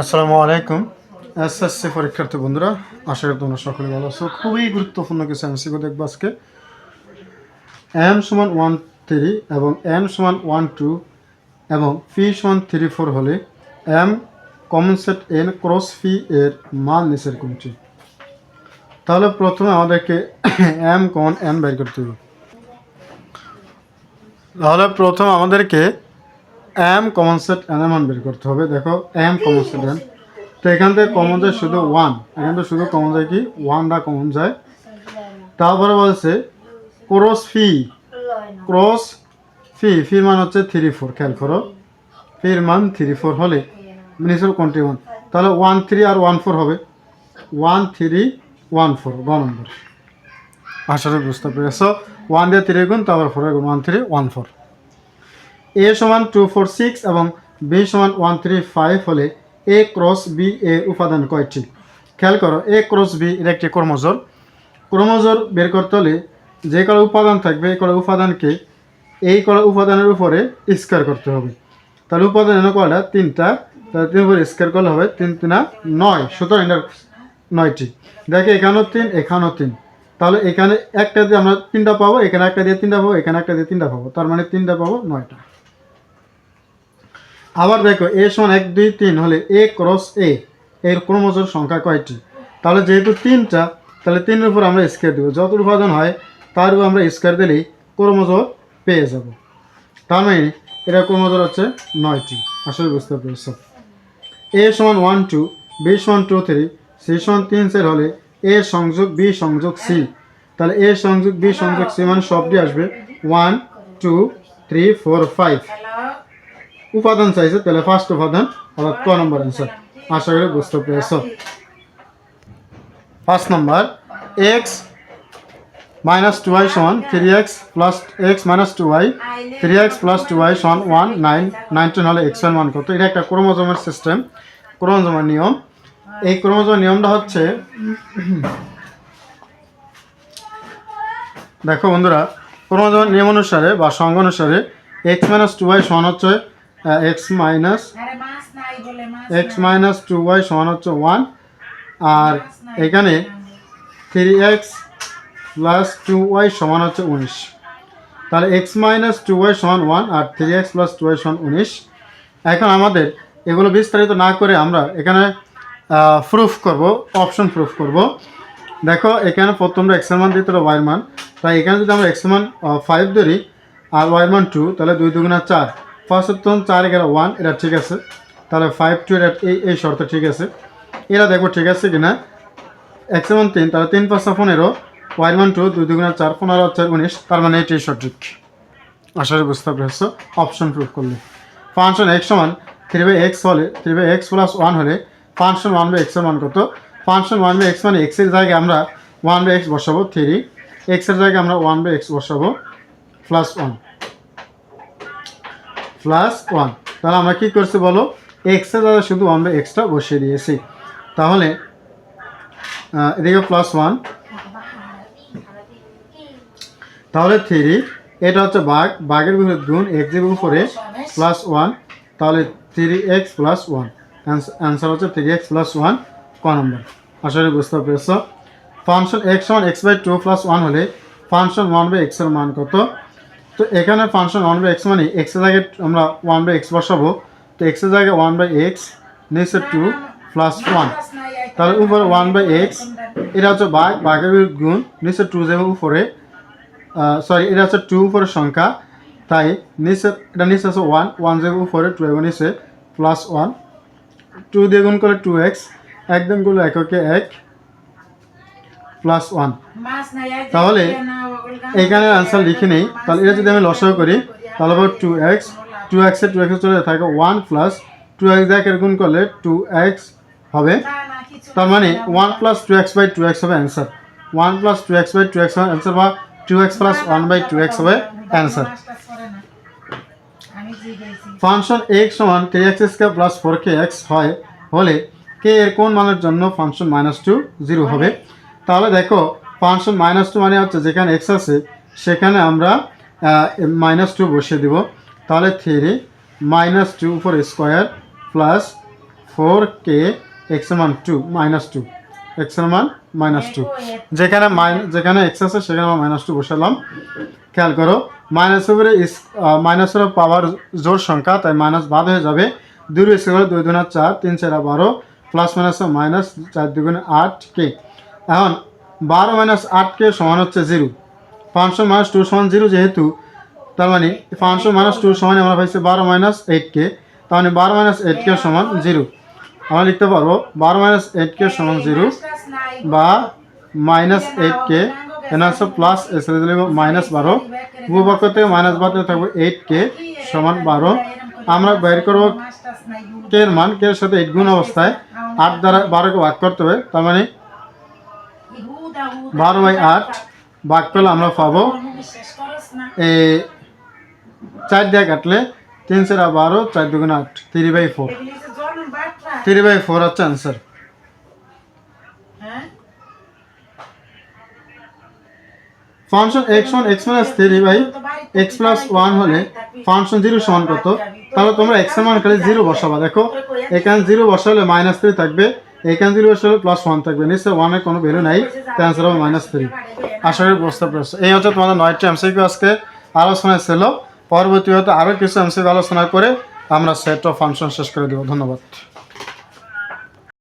আসসালামু আলাইকুম। এসএসসি পরীক্ষার্থী বন্ধুরা, আশা করি তোমরা সকলে ভালো আছো। খুবই গুরুত্বপূর্ণ কিছু এমসিকিউ দেখব আজকে। এম সমান ওয়ান থ্রি এবং এন সমান ওয়ান টু এবং ফি সমান থ্রি ফোর হলে M common set N cross phi এর মান নিচের কোনটি? তাহলে প্রথমে আমাদেরকে এম কমন এন বের করতে হবে। তাহলে প্রথম আমাদেরকে এম কমন সেট এন মান বের করতে হবে। দেখো এম কমন সেট এন তো এখান থেকে কমন যায় শুধু ওয়ান এখান থেকে শুধু কমন যায় কি? ওয়ানটা কমন যায়। তারপরে বলছে ক্রস ফি ক্রস ফি ফি মান হচ্ছে থ্রি ফোর খেয়াল করো। ফির মান থ্রি ফোর হলে নিচের কোনটি ওয়ান তাহলে ওয়ান থ্রি আর ওয়ান ফোর হবে। ওয়ান থ্রি ওয়ান ফোর গ নম্বর। আসলে বুঝতে পেরেছ। ওয়ান দিয়ে থ্রি গুণ, তারপর ফোর গুণ one three one four A সমান টু ফোর সিক্স এবং বি সমান ওয়ান থ্রি ফাইভ হলে এ ক্রস বি এ উপাদান কয়টি? খেয়াল করো এ ক্রস বি এর একটি ক্রমজোর ক্রমজোর বের করতে হলে যে কটা উপাদান থাকবে, এই কটা উপাদানকে এই কটা উপাদানের উপরে স্কোয়ার করতে হবে। তাহলে উপাদান এনে কয়টা তিনটা, তাহলে তিন উপরে স্কোয়ার করলে হবে তিন তিনা নয়, সুতরাং এটার নয়টি। দেখে এখানেও তিন এখানেও তিন। তাহলে এখানে একটা দিয়ে আমরা তিনটা পাবো, এখানে একটা দিয়ে তিনটা পাবো, এখানে একটা দিয়ে তিনটা পাবো, তার মানে তিনটা পাবো নয়টা। আবার দেখো এ সমান এক, দুই, তিন হলে এ ক্রস এ এর ক্রমজোর সংখ্যা কয়টি? তাহলে যেহেতু তিনটা, তাহলে তিনের উপর আমরা স্কোয়ার দেবো। যত উপাদান হয়, তার উপর আমরা স্কোয়ার দিলেই ক্রমজোর পেয়ে যাব। তার মানে এটা ক্রমজোর হচ্ছে নয়টি। আসলে বুঝতে পেরেছ? এ সমান ওয়ান টু বি সমান টু থ্রি সি সমান তিন, চার হলে এ সংযোগ বি সংযোগ সি তাহলে এ সংযোগ বি সংযোগ সি মানে সবটি আসবে one two three four five উপাদান চাইছে, তাহলে ফার্স্ট উপাদান অর্থাৎ ক নম্বর অ্যান্সার আশা করি বুঝতে পেরেছ। পাঁচ নম্বর এক্স মাইনাস টু ওয়াই সমান three X plus X minus two Y three X plus two Y সমান ওয়ান নাইন নাইনটিন হলে এক্সের মান কত? এটা একটা ক্রোমোজোমের সিস্টেম ক্রোমোজোমের নিয়ম। এই ক্রোমোজোমের নিয়মটা হচ্ছে, দেখো বন্ধুরা, ক্রোমোজোমের নিয়ম অনুসারে বা সঙ্গ অনুসারে এক্স মাইনাস টু ওয়াই সমান হচ্ছে X minus X minus two Y সমান হচ্ছে ওয়ান আর এখানে three X plus two Y সমান হচ্ছে উনিশ। তাহলে এক্স মাইনাস টু ওয়াই সমান ওয়ান আর three X plus two Y সমান উনিশ। এখন আমাদের এগুলো বিস্তারিত না করে আমরা এখানে প্রুফ করব অপশন প্রুফ করব। দেখো এখানে প্রথমটা এক্সের মান দিতে হবে ওয়াইয়ের মান। তাই এখানে যদি আমরা এক্সের মান ফাইভ ধরি আর ওয়াইয়ের মান টু তাহলে দুই দুগুণা চার। তখন চার এগারো ওয়ান এটা ঠিক আছে। তাহলে ফাইভ টু এটা এই এই শর্ত ঠিক আছে। এরা দেখব ঠিক আছে কিনা? এক্সের মান তিন, তাহলে তিন পাঁচটা পনেরো ওয়াইয়ের ওয়ান টু দুই দুগুণা চার, পনেরো, চার, উনিশ, তার মানে এটাই সঠিক। আশা করি বুঝতে পেরেছ? অপশন প্রুফ করলে। ফাংশন এক্স সমান থ্রি বাই এক্স হলে three by X plus one হলে ফাংশন ওয়ান বাই এক্সের মান কত? ফাংশন ওয়ান বাই এক্স মানে এক্সের জায়গায় আমরা ওয়ান বাই এক্স বসাবো থ্রি এক্সের জায়গায় আমরা ওয়ান বাই এক্স বসাবো প্লাস ওয়ান প্লাস ওয়ান তাহলে আমরা কী করছি বলো? এক্সের জায়গায় শুধু ওয়ান বাই এক্সটা বসিয়ে দিয়েছি। তাহলে এদিকে প্লাস ওয়ান তাহলে থ্রি এটা হচ্ছে বাঘ। বাঘের ভিতরে গুণ এক্সের উপরে প্লাস ওয়ান তাহলে three X plus one answer হচ্ছে থ্রি এক্স প্লাস ওয়ান ক নম্বর আশা করি বুঝতে পেরেছ। Function X one X by two plus one হলে ফাংশন ওয়ান বাই এক্সের মান কত? তো এখানে ফাংশন ওয়ান বাই এক্স মানে এক্সের জায়গায় আমরা ওয়ান বাই এক্স বসাবো। তো এক্সের জায়গায় ওয়ান বাই এক্স নিচে টু প্লাস ওয়ান তাহলে উপরে ওয়ান বাই এক্স এটা হচ্ছে বাঘ বাঘের গুণ নিচে টু যাবে উপরে। সরি এটা হচ্ছে টু উপরের সংখ্যা। তাই নিচে এটা নিচে আছে ওয়ান ওয়ান যাবে উপরে টু এবং নিচে প্লাস ওয়ান টু দিয়ে গুণ করে টু এক্স একদমগুলো এককে এক প্লাস ওয়ান তাহলে এখানে আনসার লিখে নেই তাহলে এটা যদি আমি লসাও করি তাহলে হবে টু এক্স টু এক্সে টু এক্সে চলে থাকে ওয়ান প্লাস টু এক্স একের গুণ করলে টু এক্স হবে তার মানে one plus two X by two X হবে answer one plus two X by two X answer বা two X plus one by two X হবে অ্যান্সার ফাংশন এক্স সমান three X square plus four K X হয় হলে কে এর কোন মানের জন্য ফাংশন মাইনাস টু জিরো হবে তাহলে দেখো ফাংশন মাইনাস টু মানে হচ্ছে যেখানে এক্স আছে সেখানে আমরা মাইনাস টু বসিয়ে দিব। তাহলে three minus two four square plus four K এক্সের মান টু মাইনাস টু এক্সের মান মাইনাস টু যেখানে যেখানে এক্স আছে সেখানে আমরা মাইনাস টু বসালাম। খেয়াল করো মাইনাস উপরে মাইনাসের পাওয়ার জোর সংখ্যা তাই মাইনাস বাদ হয়ে যাবে। দুই গেলে দুই দুনা চার তিন চারা বারো প্লাস মাইনাস মাইনাস চার দুগুণে আট কে এখন বারো মাইনাস আট কে সমান হচ্ছে জিরো পাঁচশো মাইনাস টু সমান জিরো যেহেতু, তার মানে পাঁচশো মাইনাস টু সমান আমরা পাইছি বারো মাইনাস এইট কে, তার মানে বারো মাইনাস এইট কে সমান জিরো আমরা লিখতে পারব বারো মাইনাস এইট কে সমান জিরো বা মাইনাস এইট কে এনআরসো প্লাস এসে দিলে মাইনাস বারো। উপপক্ষ থেকে মাইনাস থাকবে এইট কে সমান বারো। আমরা বের করব কে এর মান কে এর সাথে এইট গুণ অবস্থায়। আট দ্বারা বারোকে ভাগ করতে হবে, তার মানে বারো বাই আট ভাগ পেলে আমরা পাবো। এই চার দিয়ে কাটলে তিন চারা বারো চার দুগুণ আট three by four three by four হচ্ছে answer function X one X minus three by X plus one হলে ফাংশন জিরো সমান কত তাহলে তোমরা এক্সের মান খালি জিরো বসাবা। দেখো এখানে জিরো বসালে মাইনাস থ্রি থাকবে। এখানে হয়ে বসালে প্লাস ওয়ান থাকবে। নিশ্চয় ওয়ানের কোনো ভ্যালু নাই তাই অ্যান্সার হবে মাইনাস থ্রি আশা করি বুঝতে পারছ। এই হচ্ছে তোমাদের নয়টি এমসিকিউ আজকে আলোচনায় ছিল। পরবর্তী হয়তো আরও কিছু এমসিকিউ আলোচনা করে আমরা সেট অফ ফাংশন শেষ করে দেবো। ধন্যবাদ।